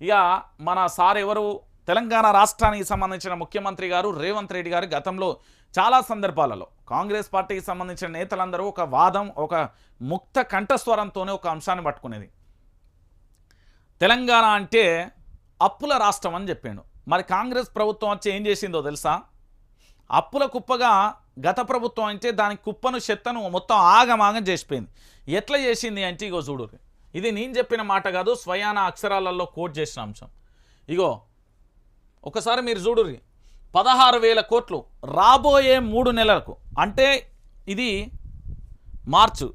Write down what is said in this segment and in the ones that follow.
ఇక మన సార్ ఎవరు? తెలంగాణ రాష్ట్రానికి సంబంధించిన ముఖ్యమంత్రి గారు రేవంత్ రెడ్డి గారు గతంలో చాలా సందర్భాలలో కాంగ్రెస్ పార్టీకి సంబంధించిన నేతలందరూ ఒక వాదం ఒక ముక్త కంఠస్వరంతోనే ఒక అంశాన్ని పట్టుకునేది. తెలంగాణ అంటే అప్పుల రాష్ట్రం అని చెప్పాడు. మరి కాంగ్రెస్ ప్రభుత్వం వచ్చి ఏం చేసిందో తెలుసా? అప్పుల కుప్పగా గత ప్రభుత్వం అంటే దాని కుప్పను చెత్తను మొత్తం ఆగమాగం చేసిపోయింది. ఎట్లా చేసింది అంటే ఇగో చూడు. ఇది నేను చెప్పిన మాట కాదు స్వయాన అక్షరాలలో కోట్ చేసిన అంశం. ఇగో ఒకసారి మీరు చూడుర్రి. పదహారు వేల కోట్లు రాబోయే మూడు నెలలకు అంటే ఇది మార్చు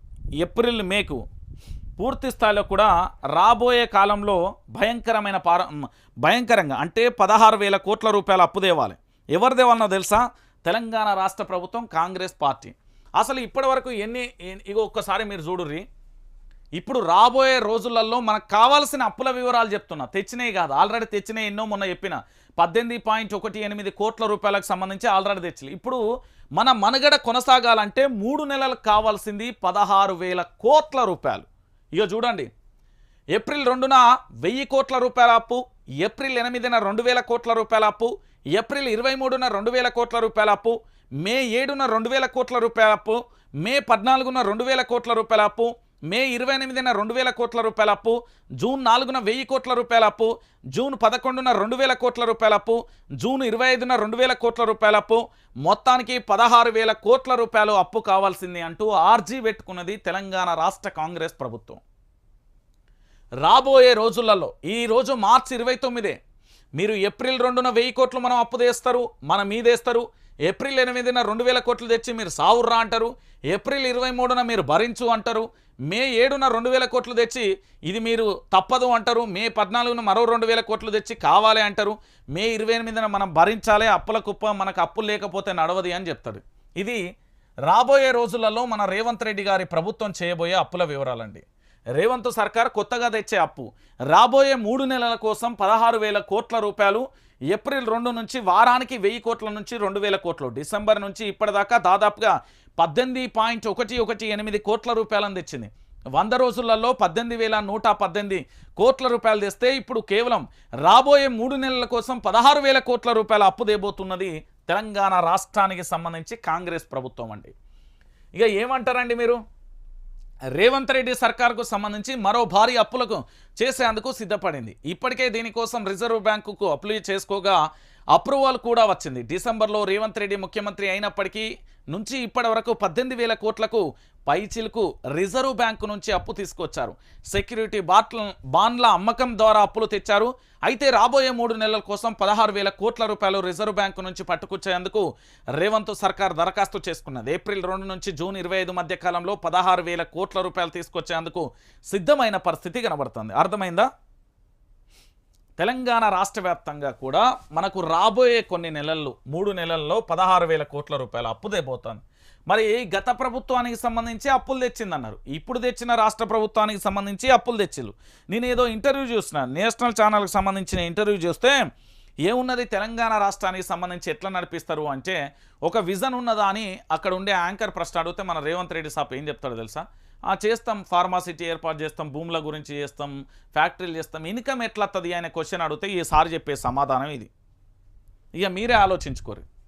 ఏప్రిల్ మేకు పూర్తి స్థాయిలో కూడా రాబోయే కాలంలో భయంకరమైన పార భయంకరంగా అంటే పదహారు వేల కోట్ల రూపాయల అప్పు దేవాలి ఎవరు తేవాలనో తెలుసా? తెలంగాణ రాష్ట్ర ప్రభుత్వం కాంగ్రెస్ పార్టీ. అసలు ఇప్పటి వరకు ఎన్ని ఇగో ఒక్కసారి మీరు చూడుర్రి. ఇప్పుడు రాబోయే రోజులలో మనకు కావాల్సిన అప్పుల వివరాలు చెప్తున్నా. తెచ్చినాయి కాదు. ఆల్రెడీ తెచ్చినాయి ఎన్నో మొన్న చెప్పిన. పద్దెనిమిది పాయింట్ ఒకటి ఎనిమిది కోట్ల రూపాయలకు సంబంధించి ఆల్రెడీ తెచ్చి ఇప్పుడు మన మనుగడ కొనసాగాలంటే మూడు నెలలకు కావాల్సింది పదహారు వేల కోట్ల రూపాయలు. ఇక చూడండి. ఏప్రిల్ రెండున వెయ్యి కోట్ల రూపాయల అప్పు ఏప్రిల్ ఎనిమిదిన రెండు వేల కోట్ల రూపాయల అప్పు ఏప్రిల్ ఇరవై మూడున రెండు వేల కోట్ల రూపాయల అప్పు మే ఏడున రెండు వేల కోట్ల రూపాయల అప్పు మే పద్నాలుగున రెండు వేల కోట్ల రూపాయల అప్పు మే ఇరవై ఎనిమిదిన రెండు వేల కోట్ల రూపాయల అప్పు జూన్ నాలుగున వెయ్యి కోట్ల రూపాయల అప్పు జూన్ పదకొండున రెండు వేల కోట్ల రూపాయల అప్పు జూన్ ఇరవై ఐదున రెండు వేల కోట్ల రూపాయల అప్పు. మొత్తానికి పదహారు వేల కోట్ల రూపాయలు అప్పు కావాల్సింది అంటూ ఆర్జీ పెట్టుకున్నది తెలంగాణ రాష్ట్ర కాంగ్రెస్ ప్రభుత్వం. రాబోయే రోజులలో ఈరోజు మార్చి ఇరవై తొమ్మిదే మీరు ఏప్రిల్ రెండున వెయ్యి కోట్లు మనం అప్పు తెస్తారు మన మీదేస్తారు ఏప్రిల్ ఎనిమిదిన రెండు వేల కోట్లు తెచ్చి మీరు సావుర్రా అంటారు. ఏప్రిల్ ఇరవై మూడున మీరు భరించు అంటారు. మే ఏడున రెండు వేల కోట్లు తెచ్చి ఇది మీరు తప్పదు అంటారు. మే పద్నాలుగున మరో రెండు వేల కోట్లు తెచ్చి కావాలి అంటారు. మే ఇరవై ఎనిమిదిన మనం భరించాలి అప్పుల కుప్ప మనకు అప్పులు లేకపోతే నడవది అని చెప్తాడు. ఇది రాబోయే రోజులలో మన రేవంత్ రెడ్డి గారి ప్రభుత్వం చేయబోయే అప్పుల వివరాలండి. రేవంత్ సర్కార్ కొత్తగా తెచ్చే అప్పు. రాబోయే మూడు నెలల కోసం పదహారు వేల కోట్ల రూపాయలు. ఏప్రిల్ రెండు నుంచి వారానికి వెయ్యి కోట్ల నుంచి రెండు వేల కోట్లు. డిసెంబర్ నుంచి ఇప్పటిదాకా దాదాపుగా పద్దెనిమిది పాయింట్ ఒకటి ఒకటి ఎనిమిది కోట్ల రూపాయలను తెచ్చింది. వంద రోజులలో పద్దెనిమిది వేల నూట పద్దెనిమిది కోట్ల రూపాయలు తెస్తే ఇప్పుడు కేవలం రాబోయే మూడు నెలల కోసం పదహారు వేల కోట్ల రూపాయల అప్పు దేబోతున్నది తెలంగాణ రాష్ట్రానికి సంబంధించి కాంగ్రెస్ ప్రభుత్వం అండి. ఇక ఏమంటారండి మీరు? రేవంత్ రెడ్డి సర్కార్కు సంబంధించి మరో భారీ అప్పులకు చేసేందుకు సిద్ధపడింది. ఇప్పటికే దీనికోసం రిజర్వ్ బ్యాంకుకు అప్లై చేసుకోగా అప్రూవల్ కూడా వచ్చింది. డిసెంబర్లో రేవంత్ రెడ్డి ముఖ్యమంత్రి అయినప్పటికీ నుంచి ఇప్పటి వరకు పద్దెనిమిది వేల కోట్లకు పైచిలకు రిజర్వ్ బ్యాంకు నుంచి అప్పు తీసుకొచ్చారు. సెక్యూరిటీ బాట్ల బాండ్ల అమ్మకం ద్వారా అప్పులు తెచ్చారు. అయితే రాబోయే మూడు నెలల కోసం పదహారు వేల కోట్ల రూపాయలు రిజర్వ్ బ్యాంకు నుంచి పట్టుకొచ్చేందుకు రేవంత్ సర్కార్ దరఖాస్తు చేసుకున్నది. ఏప్రిల్ రెండు నుంచి జూన్ ఇరవై ఐదు మధ్య కాలంలో పదహారు వేల కోట్ల రూపాయలు తీసుకొచ్చేందుకు సిద్ధమైన పరిస్థితి కనబడుతుంది. అర్థమైందా? తెలంగాణ రాష్ట్ర వ్యాప్తంగా కూడా మనకు రాబోయే కొన్ని నెలల్లో మూడు నెలల్లో పదహారు వేల కోట్ల రూపాయల అప్పు తెపోతుంది మరి గత ప్రభుత్వానికి సంబంధించి అప్పులు తెచ్చిందన్నారు. ఇప్పుడు తెచ్చిన రాష్ట్ర ప్రభుత్వానికి సంబంధించి అప్పులు తెచ్చిల్లు నేను ఏదో ఇంటర్వ్యూ చూసిన నేషనల్ ఛానల్కి సంబంధించిన ఇంటర్వ్యూ చూస్తే ఏమున్నది తెలంగాణ రాష్ట్రానికి సంబంధించి ఎట్లా నడిపిస్తారు అంటే ఒక విజన్ ఉన్నదా అని అక్కడ ఉండే యాంకర్ ప్రశ్న అడిగితే మన రేవంత్ రెడ్డి సాప్ ఏం చెప్తాడో తెలుసా? చేస్తాం ఫార్మాసిటీ ఏర్పాటు చేస్తాం భూముల గురించి చేస్తాం ఫ్యాక్టరీలు చేస్తాం ఇన్కమ్ ఎట్లా వస్తుంది అనే క్వశ్చన్ అడిగితే ఈ సార్ చెప్పే సమాధానం ఇది. ఇక మీరే ఆలోచించుకోరు.